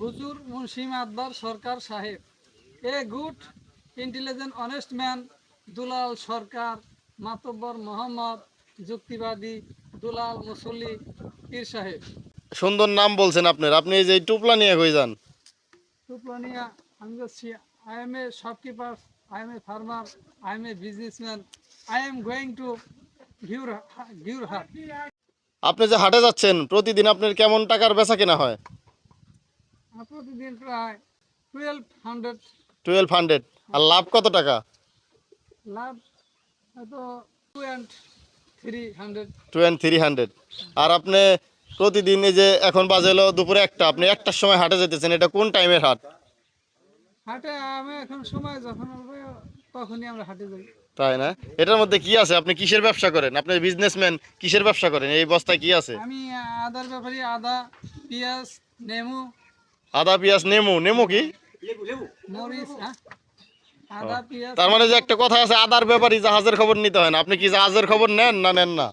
হুজুর মুন্সি মাতবার সরকার সাহেব। A good intelligent honest man Dulal Sarkar Matbar Mohammad যুক্তিবাদী দুলাল মুসল্লি পীর সাহেব। সুন্দর নাম বলছেন আপনার। আপনি এই যে টুপলা নিয়ে কই যান। সুপ্রানিয়া আমি যাচ্ছি। I am a shopkeeper I am a farmer I am a businessman I am going to Ghior Ghior Hat আপনি যে হাটে যাচ্ছেন প্রতিদিন আপনার কেমন টাকার বেচা কেনা হয়? প্রতিদিন প্রায় টুয়েলভ হান্ড্রেড টুয়েলভ হান্ড্রেড আর লাভ কত টাকা? লাভ হয়তো two and three hundred two and three hundred আর আপনি প্রতিদিন এই যে এখন বাজে হলো দুপুরে একটা আপনি একটার সময় হাটে যেতেছেন এটা কোন টাইমের হাট? হাটে আমি এখন সময় যখন হবে তখনই আমরা হাটে যাই। তাই না? এটার মধ্যে কি আছে? আপনি কিসের ব্যবসা করেন? আপনি বিজনেসম্যান কিসের ব্যবসা করেন? এই বস্তায় কি আছে? আমি আদার ব্যাপারে আদা পেঁয়াজ নেমু আদা পেঁয়াজ নেমু নেমু কি? হ্যাঁ? তার মানে যে একটা কথা আছে আদার ব্যাপারই জাহাজের খবর নিতে হয় না। আপনি কি জাহাজের খবর নেন না নেন না?